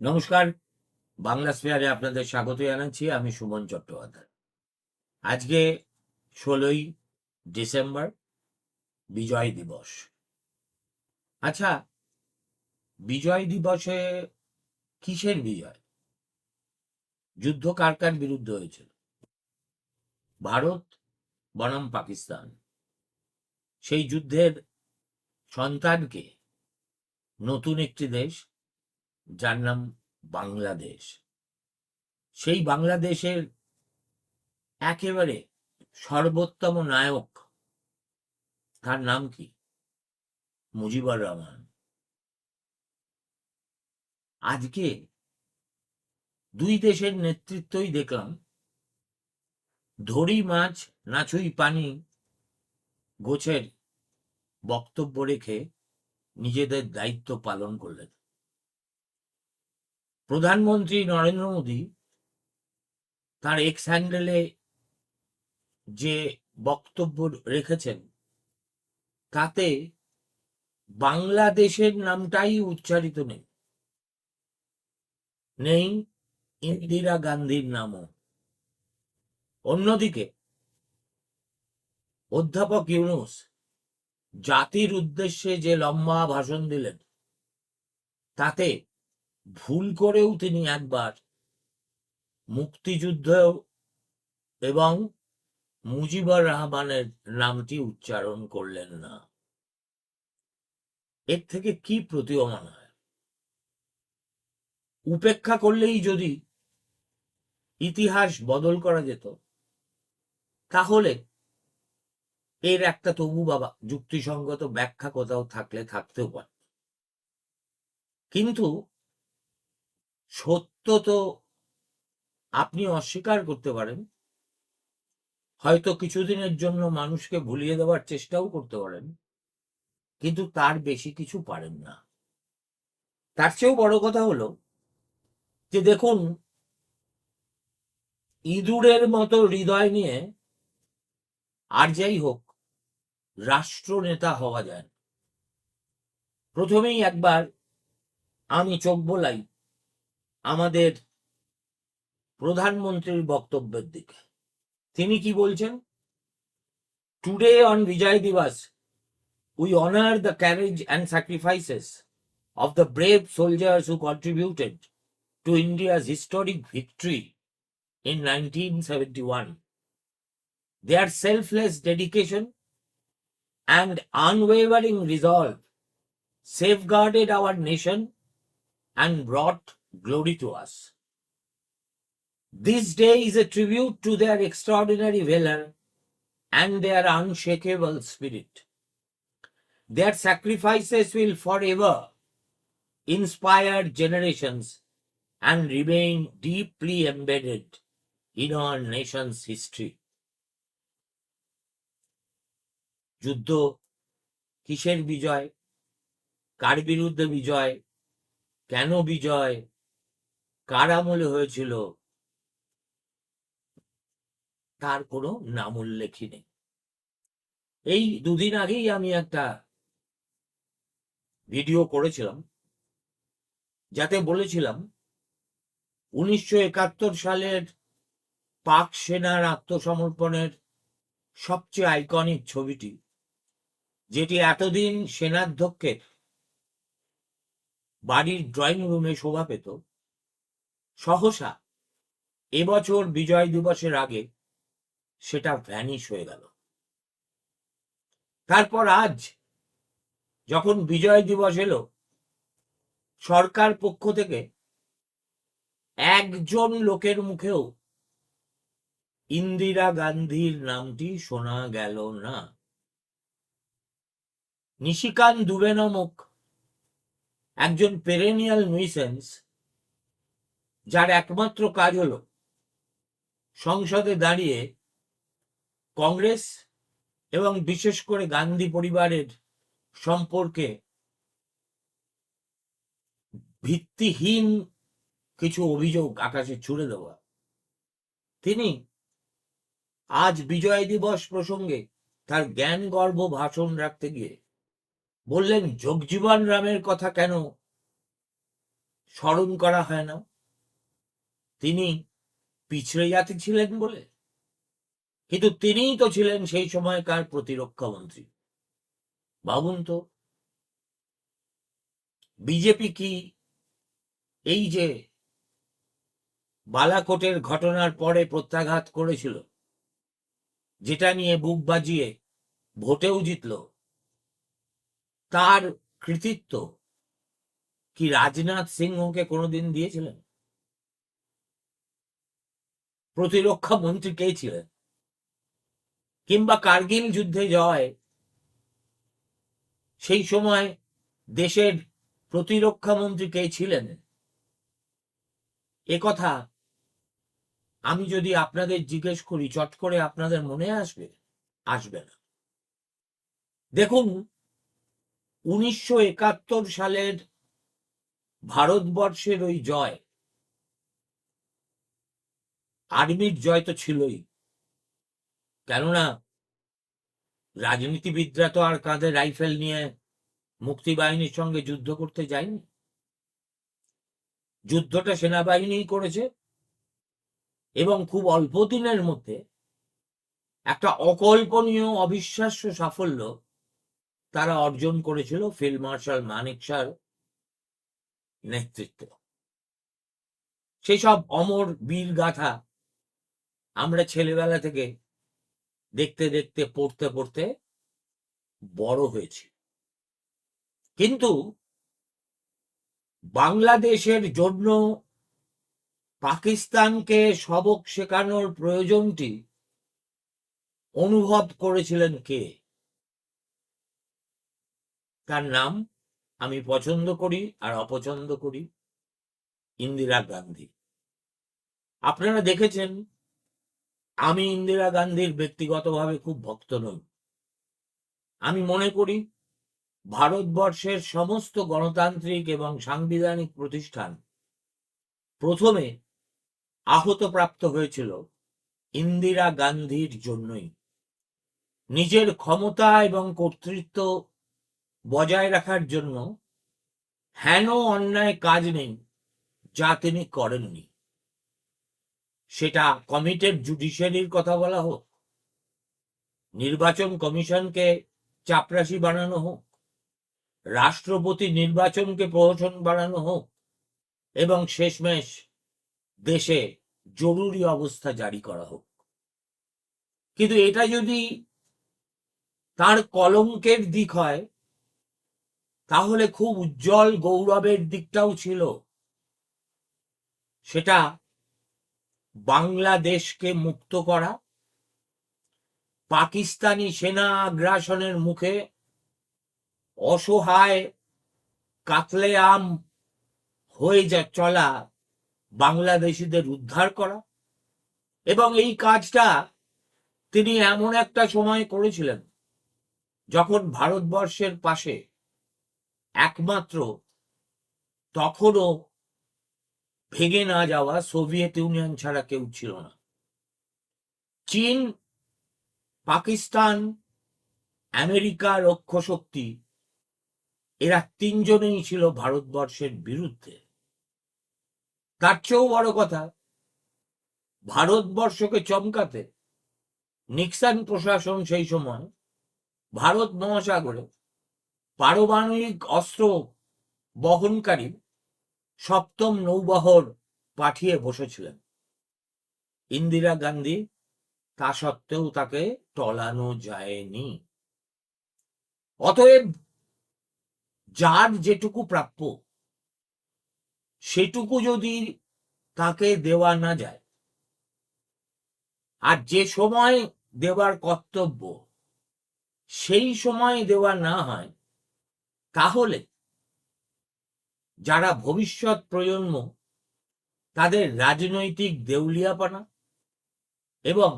নমস্কার। বাংলা স্পেয়ারে আপনাদের স্বাগত জানাচ্ছি। আমি সুমন চট্টোপাধ্যায়। আজকে ষোলোই ডিসেম্বর বিজয় দিবস। আচ্ছা বিজয় দিবসে কিসের বিজয়? যুদ্ধ কার কার বিরুদ্ধে হয়েছিল? ভারত, বনাম পাকিস্তান। সেই যুদ্ধের সন্তানকে নতুন একটি দেশ যার নাম বাংলাদেশ। সেই বাংলাদেশের একেবারে সর্বোত্তম নায়ক তার নাম কি? মুজিবুর রহমান। আজকে দুই দেশের নেতৃত্বই দেখলাম, ধরি মাছ নাচুই পানি গোছের বক্তব্য রেখে নিজেদের দায়িত্ব পালন করলেন। প্রধানমন্ত্রী নরেন্দ্র মোদী তার এক্স হ্যান্ডেলে যে বক্তব্য রেখেছেন, তাতে বাংলাদেশের নামটাই উচ্চারিত নেই। নেই ইন্দিরা গান্ধীর নামও। অন্যদিকে অধ্যাপক ইউনুস জাতির উদ্দেশ্যে যে লম্বা ভাষণ দিলেন, তাতে ভুল করেও তিনি একবার মুক্তিযুদ্ধ এবং মুজিবুর রহমানের নামটি উচ্চারণ করলেন না। এর থেকে কি প্রতীয়মান হয়? উপেক্ষা করলেই যদি ইতিহাস বদল করা যেত, তাহলে এর একটা তবু বাবা যুক্তিসঙ্গত ব্যাখ্যা কোথাও থাকলে থাকতেও পারে কিন্তু সত্য তো আপনি অস্বীকার করতে পারেন। হয়তো কিছুদিনের জন্য মানুষকে ভুলিয়ে দেওয়ার চেষ্টাও করতে পারেন, কিন্তু তার বেশি কিছু পারেন না। তার চেয়েও বড় কথা হলো যে দেখুন, ইঁদুরের মতো হৃদয় নিয়ে আর যাই হোক, রাষ্ট্রনেতা হওয়া যায় প্রথমেই একবার আমি চোখ বোলাই আমাদের প্রধানমন্ত্রীর বক্তব্যের দিকে। তিনি কি বলছেন? Today on Vijay Diwas we honour the courage and sacrifices of the brave soldiers who contributed to India's historic victory in nineteen seventy one their selfless dedication and unwavering resolve safeguarded our nation and brought glory to us. This day is a tribute to their extraordinary valor and their unshakable spirit. Their sacrifices will forever inspire generations and remain deeply embedded in our nation's history. যুদ্ধ কিসের বিজয় কার বিজয় কেন বিজয় কার আমলে হয়েছিল? তার কোনো নাম উল্লেখই নেই। এই দুদিন আগেই আমি একটা ভিডিও করেছিলাম, যাতে বলেছিলাম, উনিশশো একাত্তর সালের পাক সেনার আত্মসমর্পণের সবচেয়ে আইকনিক ছবিটি, যেটি এতদিন সেনাধ্যক্ষের বাড়ির ড্রয়িং রুমে শোভা পেত সহসা এবছর বিজয় দিবসের আগে সেটা ভ্যানিশ হয়ে গেল। তারপর আজ যখন বিজয় দিবস এলো, সরকার পক্ষ থেকে একজন লোকের মুখেও ইন্দিরা গান্ধীর নামটি শোনা গেল না। নিশিকান দুবে নামক একজন পেরেনিয়াল nuisance যার একমাত্র কাজ হল সংসদে দাঁড়িয়ে কংগ্রেস এবং বিশেষ করে গান্ধী পরিবারের সম্পর্কে ভিত্তিহীন কিছু অভিযোগ আকাশে ছুড়ে দেওয়া। তিনি আজ বিজয় দিবস প্রসঙ্গে তার জ্ঞান গর্ব ভাষণ রাখতে গিয়ে বললেন, যোগজীবন রামের কথা কেন স্মরণ করা হয় না? তিনি পিছড়ে জাতি ছিলেন বলে। কিন্তু তিনিই তো ছিলেন সেই সময়কার প্রতিরক্ষা মন্ত্রী ভাবুন তো, বিজেপি কি এই যে বালাকোটের ঘটনার পরে প্রত্যাঘাত করেছিল, যেটা নিয়ে বুক বাজিয়ে ভোটেও জিতল, তার কৃতিত্ব কি রাজনাথ সিংহকে কোনোদিন দিয়েছিলেন? প্রতিরক্ষা মন্ত্রী কে ছিলেন? কিংবা কার্গিল যুদ্ধে জয়? সেই সময় দেশের প্রতিরক্ষা মন্ত্রী কে ছিলেন? কথা আমি যদি আপনাদের জিজ্ঞেস করি, চট করে আপনাদের মনে আসবে আসবে না। দেখুন, উনিশশো একাত্তর সালের ভারতবর্ষের ওই জয় আর্মির জয় তো ছিলই। কেননা রাজনীতিবিদরা তো আর কাঁধে রাইফেল নিয়ে মুক্তি বাহিনীর সঙ্গে যুদ্ধ করতে যায়নি। যুদ্ধটা সেনাবাহিনী করেছে এবং খুব অল্প দিনের মধ্যে একটা অকল্পনীয়, অবিশ্বাস্য সাফল্য তারা অর্জন করেছিল ফিল্ড মার্শাল মানিক নেতৃত্বে। সেই সব অমর বীর গাথা আমরা ছেলেবেলা থেকে দেখতে দেখতে, পড়তে পড়তে বড় হয়েছি। কিন্তু বাংলাদেশের জন্য পাকিস্তানকে সবক শেখানোর প্রয়োজনটি অনুভব করেছিলেন কে? তার নাম আমি পছন্দ করি আর অপছন্দ করি ইন্দিরা গান্ধী। আপনারা দেখেছেন আমি ইন্দিরা গান্ধীর ব্যক্তিগতভাবে খুব ভক্ত নই। আমি মনে করি ভারতবর্ষের সমস্ত গণতান্ত্রিক এবং সাংবিধানিক প্রতিষ্ঠান প্রথমে আহতপ্রাপ্ত হয়েছিল ইন্দিরা গান্ধীর জন্যই। নিজের ক্ষমতা এবং কর্তৃত্ব বজায় রাখার জন্য হেন অন্যায় কাজ নেই যা তিনি করেননি। সেটা কমিটেড জুডিশিয়ারির কথা বলা হোক, নির্বাচন কমিশনকে চাপরাশি বানানো হোক, রাষ্ট্রপতি নির্বাচনকে প্রহসন বানানো হোক, এবং শেষমেশ দেশে জরুরি অবস্থা জারি করা হোক। কিন্তু এটা যদি তার কলঙ্কের দিক হয়, তাহলে খুব উজ্জ্বল গৌরবের দিকটাও ছিল। সেটা বাংলাদেশকে মুক্ত করা, পাকিস্তানি সেনা আগ্রাসনের মুখে অসহায় কাতলে আম হয়ে যা, চলা বাংলাদেশিদের উদ্ধার করা। এবং এই কাজটা তিনি এমন একটা সময় করেছিলেন যখন ভারতবর্ষের পাশে একমাত্র তখনও ভেঙে না যাওয়া সোভিয়েত ইউনিয়ন ছাড়া কেউ ছিল না। চীন, পাকিস্তান, আমেরিকা রক্ষ শক্তি এরা তিনজনেই ছিল ভারতবর্ষের বিরুদ্ধে। তার চেয়েও বড় কথা, ভারতবর্ষকে চমকাতে নিক্সান প্রশাসন সেই সময় ভারত মহাসাগরে পারমাণবিক অস্ত্র বহনকারী সপ্তম নৌবহর পাঠিয়ে বসেছিলেন। ইন্দিরা গান্ধী তা সত্ত্বেও তাকে টলানো যায়নি। অতএব যার যেটুকু প্রাপ্য, সেটুকু যদি তাকে দেওয়া না যায়, আর যে সময় দেওয়ার কর্তব্য, সেই সময় দেওয়া না হয়, তাহলে যারা ভবিষ্যৎ প্রজন্ম তাদের রাজনৈতিক দেউলিয়াপনা এবং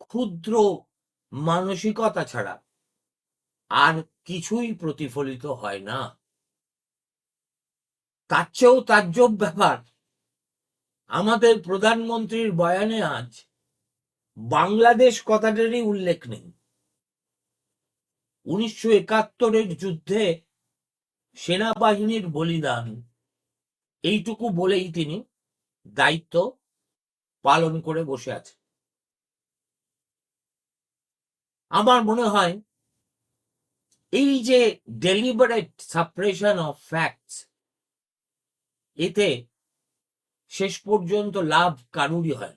ক্ষুদ্র মানসিকতা ছাড়া আর কিছুই প্রতিফলিত হয় না। তার চেয়েও তাজ্জব ব্যাপার, আমাদের প্রধানমন্ত্রীর বয়ানে আজ বাংলাদেশ কথাটারই উল্লেখ নেই। উনিশশো একাত্তরের যুদ্ধে সেনাবাহিনীর বলিদান। এইটুকু বলেই তিনি দায়িত্ব পালন করে বসে আছে আমার মনে হয় এই যে ডেলিবারেট সাপ্রেশন অফ ফ্যাক্টস এতে শেষ পর্যন্ত লাভ কারুরই হয়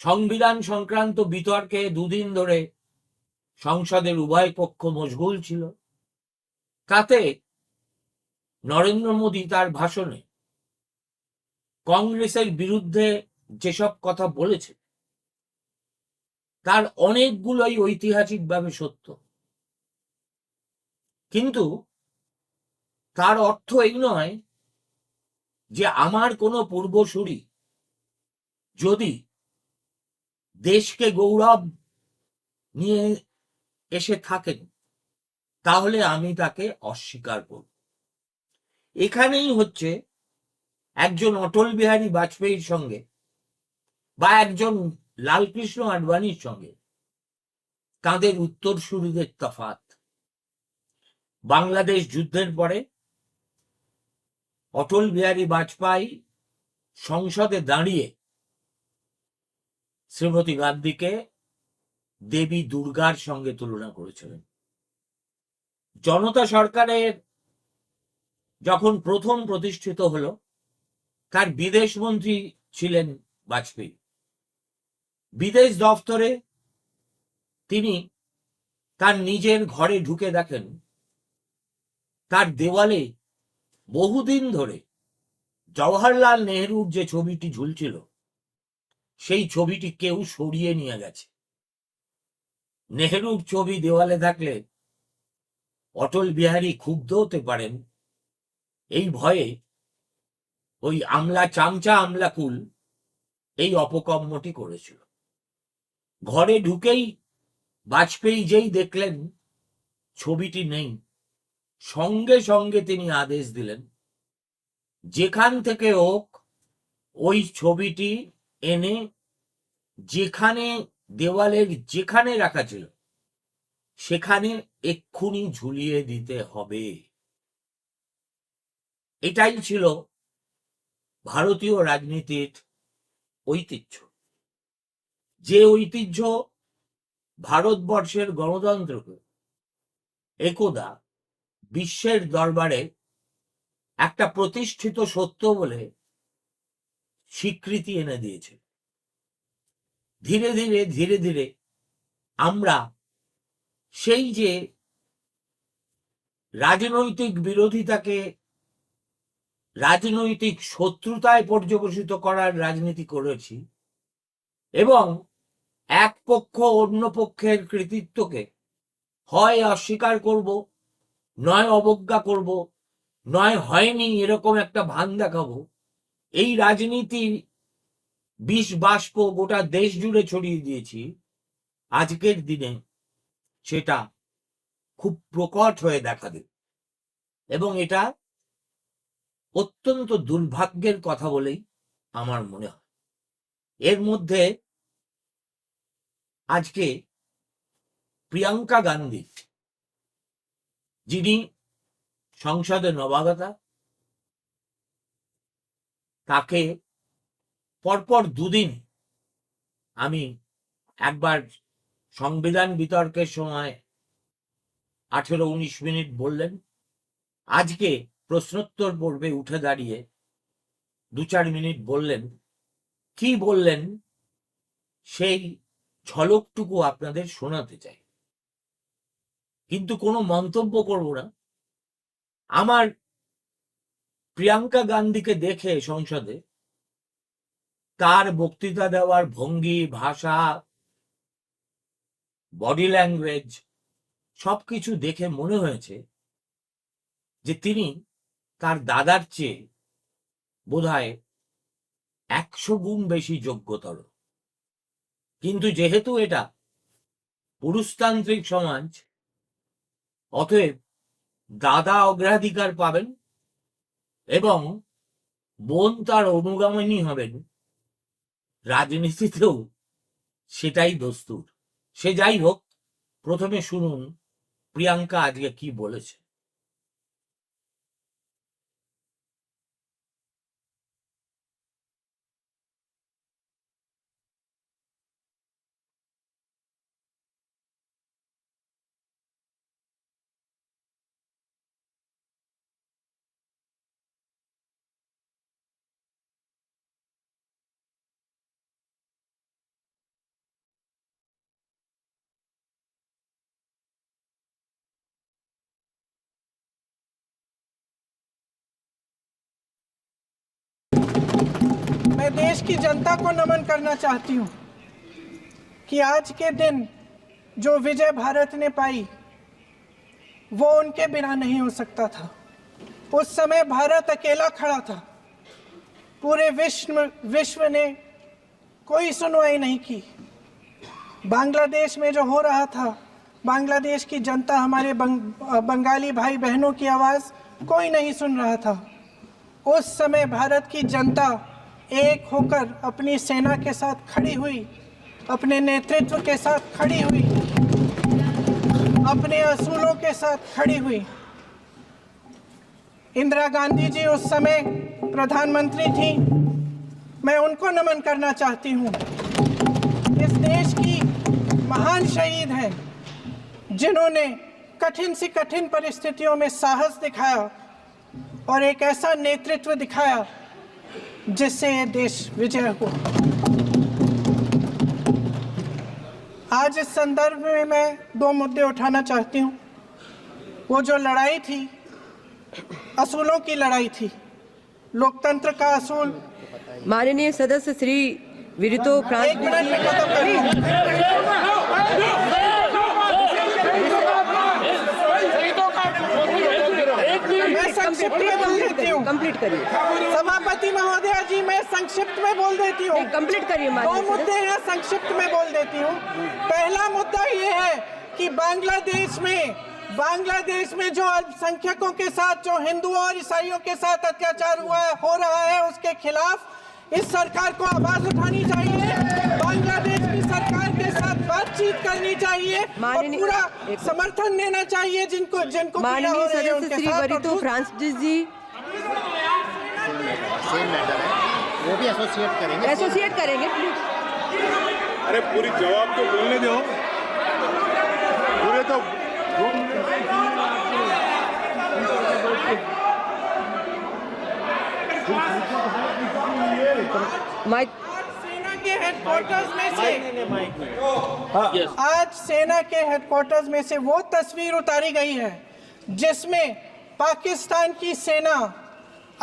সংবিধান সংক্রান্ত বিতর্কে দুদিন ধরে সংসদের উভয় পক্ষ মশগুল ছিল। তাতে নরেন্দ্র মোদী তার ভাষণে কংগ্রেসের বিরুদ্ধে যেসব কথা বলেছে, তার অনেকগুলোই ঐতিহাসিকভাবে সত্য। কিন্তু তার অর্থ এই নয় যে আমার কোনো পূর্বসূরি যদি দেশকে গৌরব নিয়ে এসে থাকেন, তাহলে আমি তাকে অস্বীকার করব। এখানেই হচ্ছে একজন অটল বিহারী বাজপেয়ীর সঙ্গে বা একজন লালকৃষ্ণ আডবাণীর সঙ্গে তাদের উত্তরসূরিদের তফাত বাংলাদেশ যুদ্ধের পরে অটল বিহারী বাজপেয়ী সংসদে দাঁড়িয়ে শ্রীমতী গান্ধীকে দেবী দুর্গার সঙ্গে তুলনা করেছিলেন। জনতা সরকারের যখন প্রথম প্রতিষ্ঠিত হলো, তার বিদেশ মন্ত্রী ছিলেন বাজপেয়ী। বিদেশ দফতরে তিনি তার নিজের ঘরে ঢুকে দেখেন, তার দেওয়ালে বহুদিন ধরে জওহরলাল নেহরুর যে ছবিটি ঝুলছিল, সেই ছবিটি কেউ সরিয়ে নিয়ে গেছে। নেহরুর ছবি দেওয়ালে থাকলে অটল বিহারী ক্ষুব্ধ হতে পারেন। এই ভয়ে ওই আমলা চামচা আমলাকুল এই অপকর্মটি করেছিল। ঘরে ঢুকেই বাজপেয়ী যেই দেখলেন, ছবিটি নেই। সঙ্গে সঙ্গে তিনি আদেশ দিলেন, যেখান থেকে হোক, ওই ছবিটি এনে যেখানে দেওয়ালের যেখানে রাখা ছিল, সেখানে এক্ষুনি ঝুলিয়ে দিতে হবে। এটাই ছিল ভারতীয় রাজনীতির ঐতিহ্য। যে ঐতিহ্য ভারতবর্ষের গণতন্ত্রকে একদা বিশ্বের দরবারে একটা প্রতিষ্ঠিত সত্য বলে স্বীকৃতি এনে দিয়েছে। ধীরে ধীরে ধীরে ধীরে আমরা সেই যে রাজনৈতিক বিরোধিতাকে রাজনৈতিক শত্রুতায় পর্যবসিত করার রাজনীতি করেছি এবং এক পক্ষ অন্য পক্ষের কৃতিত্বকে হয় অস্বীকার করব, নয় অবজ্ঞা করব, নয় হয়নি এরকম একটা ভান দেখাবো, এই রাজনীতি বিষ বাষ্প গোটা দেশ জুড়ে ছড়িয়ে দিয়েছি। আজকের দিনে সেটা খুব প্রকট হয়ে দেখা দেবে এবং এটা অত্যন্ত দুর্ভাগ্যের কথা বলেই আমার মনে হয়। এর মধ্যে আজকে প্রিয়াঙ্কা গান্ধী, যিনি সংসদে নবাগতা, তাকে পরপর দুদিন আমি একবার সংবিধান বিতর্কের সময় আঠেরো উনিশ মিনিট বললেন, আজকে প্রশ্নোত্তর পর্বে উঠে দাঁড়িয়ে দু চার মিনিট বললেন, কি বললেন সেই ঝলকটুকু আপনাদের শোনাতে চাই। কিন্তু কোনো মন্তব্য করব না। আমার প্রিয়াঙ্কা গান্ধীকে দেখে সংসদে তার বক্তৃতা দেওয়ার ভঙ্গি, ভাষা বডি ল্যাঙ্গুয়েজ সবকিছু দেখে মনে হয়েছে যে তিনি তার দাদার চেয়ে বোধহয় একশো গুণ বেশি যোগ্যতর। কিন্তু যেহেতু এটা পুরুষতান্ত্রিক সমাজ, অতএব দাদা অগ্রাধিকার পাবেন এবং বোন তার অনুগামিনী হবেন। রাজনীতিতেও সেটাই দস্তুর। সে যাই হোক প্রথমে শুনুন প্রিয়াঙ্কা আজকে কি বলেছে। मैं देश की जनता को नमन करना चाहती हूँ कि आज के दिन जो विजय भारत ने पाई वो उनके बिना नहीं हो सकता था। उस समय भारत अकेला खड़ा था। पूरे विश्व विश्व ने कोई सुनवाई नहीं की। बांग्लादेश में जो हो रहा था बांग्लादेश की जनता हमारे बंग, बंगाली भाई बहनों की आवाज़ कोई नहीं सुन रहा था। उस समय भारत की जनता एक होकर अपनी सेना के साथ खड़ी हुई, अपने नेतृत्व के साथ खड़ी हुई, अपने असूलों के साथ खड़ी हुई। इंदिरा गांधी जी उस समय प्रधानमंत्री थी। मैं उनको नमन करना चाहती हूँ। इस देश की महान शहीद हैं, जिन्होंने कठिन से कठिन परिस्थितियों में साहस दिखाया और एक ऐसा नेतृत्व दिखाया जिससे ये देश विजय हुआ आज इस संदर्भ में मैं दो मुद्दे उठाना चाहती हूँ। वो जो लड़ाई थी असूलों की लड़ाई थी लोकतंत्र का असूल। माननीय सदस्य श्री विरितो एक हूँ कंप्लीट करिए। सभापति महोदय जी मैं संक्षिप्त में बोल देती हूँ। कंप्लीट करिए दो मुद्दे हैं संक्षिप्त में बोल देती हूँ। पहला मुद्दा ये है कि बांग्लादेश में बांग्लादेश में जो अल्पसंख्यकों के साथ जो हिंदुओं और ईसाइयों के साथ अत्याचार हुआ है हो रहा है उसके खिलाफ इस सरकार को आवाज़ उठानी चाहिए। बातचीत करनी चाहिए और पूरा समर्थन देना चाहिए जिनको जिनको माननीय सदस्य श्री दूस- फ्रांसिस जी। सेम मैटर है। वो भी एसोसिएट करेंगे। एसोसिएट करेंगे प्लीज़ अरे पूरी जवाब तो बोलने दो। पूरे तो माइक के हेडक्वार्टर्स में से आज सेना के हेडक्वार्टर्स में से वो तस्वीर उतारी गई है जिसमें पाकिस्तान की सेना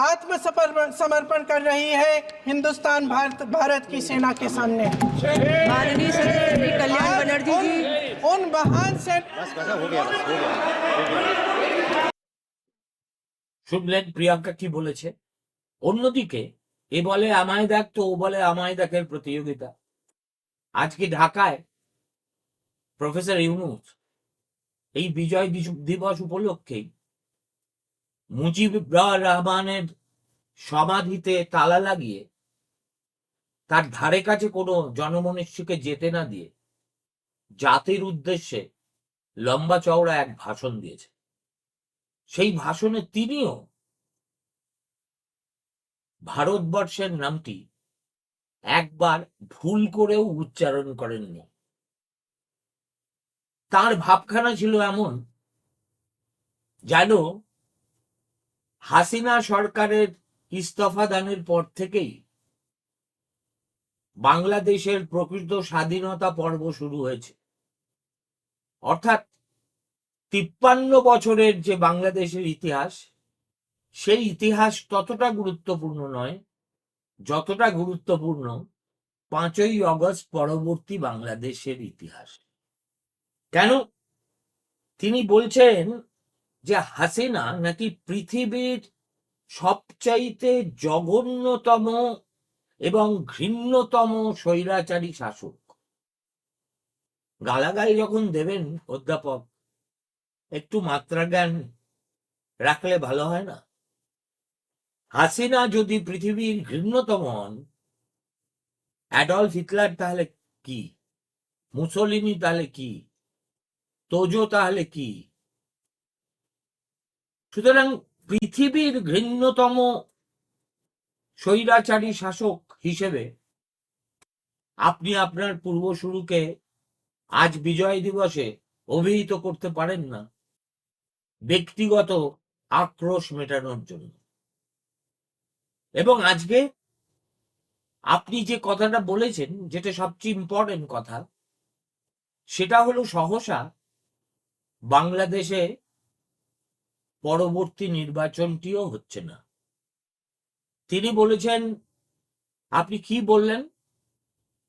आत्मसमर्पण समर्पण कर रही है हिंदुस्तान भारत भारत की सेना के सामने माननीय सदस्य श्री कल्याण आज बनर्जी जी उन, उन महान से बस बस हो गया बस हो गया শুনলেন প্রিয়াঙ্কা কি বলেছে অন্যদিকে এ বলে আমায় দেখ তো ও বলে আমায় দেখের প্রতিযোগিতা আজকে ঢাকায়? প্রফেসর ইউনুস, এই বিজয় দিবস উপলক্ষেই মুজিবুর রহমানের সমাধিতে তালা লাগিয়ে তার ধারে কাছে কোনো জনমনুষ্যকে যেতে না দিয়ে জাতির উদ্দেশ্যে লম্বা চওড়া এক ভাষণ দিয়েছে। সেই ভাষণে তিনিও ভারতবর্ষের নামটি একবার ভুল করেও উচ্চারণ করেননি। তার ভাবখানা ছিল এমন, যেন হাসিনা সরকারের ইস্তফা দানের পর থেকেই বাংলাদেশের প্রকৃত স্বাধীনতা পর্ব শুরু হয়েছে। অর্থাৎ তিপ্পান্ন বছরের যে বাংলাদেশের ইতিহাস সেই ইতিহাস ততটা গুরুত্বপূর্ণ নয়, যতটা গুরুত্বপূর্ণ পাঁচই অগস্ট পরবর্তী বাংলাদেশের ইতিহাস। কেন? তিনি বলছেন যে হাসিনা নাকি পৃথিবীর সবচাইতে জঘন্যতম এবং ঘৃণ্যতম স্বৈরাচারী শাসক। গালাগালি যখন দেবেন অধ্যাপক, একটু মাত্রা জ্ঞান রাখলে ভালো হয় না? হাসিনা যদি পৃথিবীর ঘৃণ্যতম হন, অ্যাডলফ হিটলার তাহলে কি? মুসলিনি তাহলে কি? তোজো তাহলে কি? সুতরাং পৃথিবীর ঘৃণ্যতম স্বৈরাচারী শাসক হিসেবে আপনি আপনার পূর্বসূরুকে আজ বিজয় দিবসে অভিহিত করতে পারেন না। ব্যক্তিগত আক্রোশ মেটানোর জন্য। এবং আজকে আপনি যে কথাটা বলেছেন, যেটা সবচেয়ে ইম্পর্টেন্ট কথা, সেটা হলো সহসা বাংলাদেশে পরবর্তী নির্বাচনটিও হচ্ছে না। তিনি বলেছেন, আপনি কি বললেন?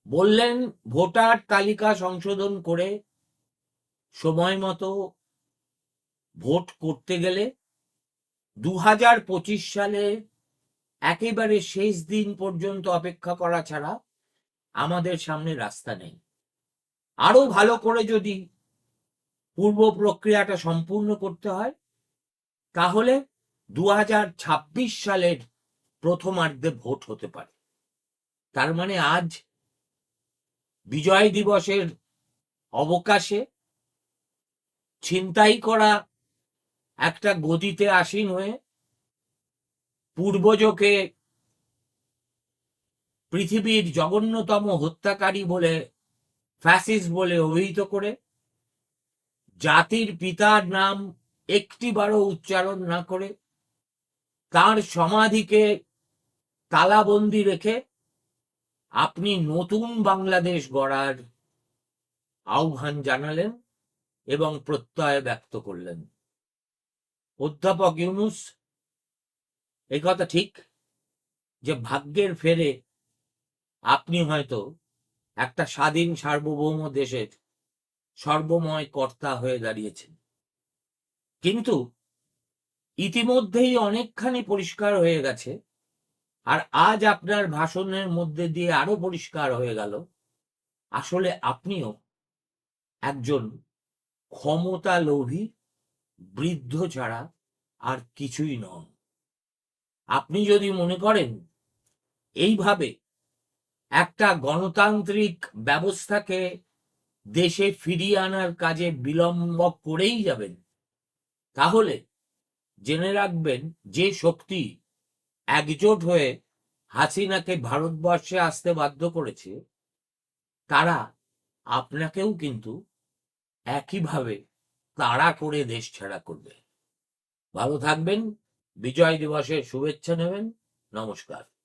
বললেন, ভোটার তালিকা সংশোধন করে সময় মতো ভোট করতে গেলে দু হাজার পঁচিশ সালে একেবারে শেষ দিন পর্যন্ত অপেক্ষা করা ছাড়া আমাদের সামনে রাস্তা নেই। আরও ভালো করে যদি পূর্ব প্রক্রিয়াটা সম্পূর্ণ করতে হয়, তাহলে দু হাজার ছাব্বিশ সালের প্রথমার্ধে ভোট হতে পারে। তার মানে আজ বিজয় দিবসের অবকাশে ছিনতাই করা একটা গদিতে আসীন হয়ে পূর্বজকে পৃথিবীর জঘন্যতম হত্যাকারী বলে ফ্যাসিস্ট বলে অভিহিত করে, জাতির পিতার নাম একটিবারও উচ্চারণ না করে, তার সমাধিকে তালাবন্দি রেখে আপনি নতুন বাংলাদেশ গড়ার আহ্বান জানালেন এবং প্রত্যয় ব্যক্ত করলেন। অধ্যাপক ইউনুস এই কথা ঠিক যে ভাগ্যের ফেরে আপনি হয়তো একটা স্বাধীন সার্বভৌম দেশের সর্বময় কর্তা হয়ে দাঁড়িয়েছেন। কিন্তু ইতিমধ্যেই অনেকখানি পরিষ্কার হয়ে গেছে আর আজ আপনার ভাষণের মধ্যে দিয়ে আরও পরিষ্কার হয়ে গেল। আসলে আপনিও একজন ক্ষমতা লোভী বৃদ্ধ ছাড়া আর কিছুই নন। আপনি যদি মনে করেন এইভাবে একটা গণতান্ত্রিক ব্যবস্থাকে দেশে ফিরিয়ে আনার কাজে বিলম্ব করেই যাবেন, তাহলে জেনে রাখবেন যে শক্তি একজোট হয়ে হাসিনাকে ভারতবর্ষে আসতে বাধ্য করেছে, তারা আপনাকেও কিন্তু একইভাবে তাড়া করে দেশ ছাড়া করবে। ভালো থাকবেন। বিজয় দিবসের শুভেচ্ছা নেবেন। নমস্কার।